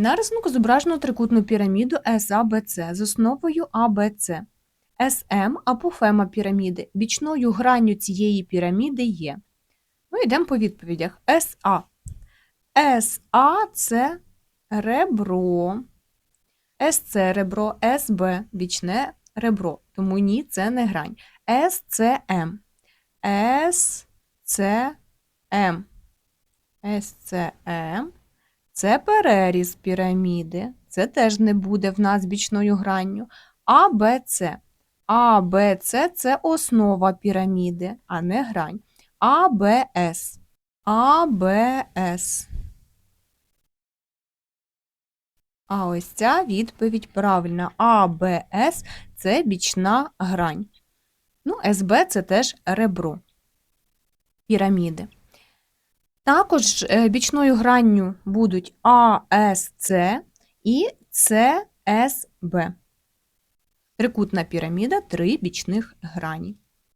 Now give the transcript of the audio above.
На рисунку зображено трикутну піраміду SABC з основою ABC. SM – апофема піраміди. Бічною гранню цієї піраміди є. Ну, йдемо по відповідях. SA. SA – це ребро. SC – ребро, SB – бічне ребро. Тому ні, це не грань. SCM. SCM. SCM – це переріз піраміди. Це теж не буде в нас бічною гранню. АБЦ. АБЦ – це основа піраміди, а не грань. АБС. АБС. А ось ця відповідь правильна. АБС – це бічна грань. Ну, СБ – це теж ребро піраміди. Також е, бічною гранню будуть АСЦ і ССБ. Трикутна піраміда – три бічних грані.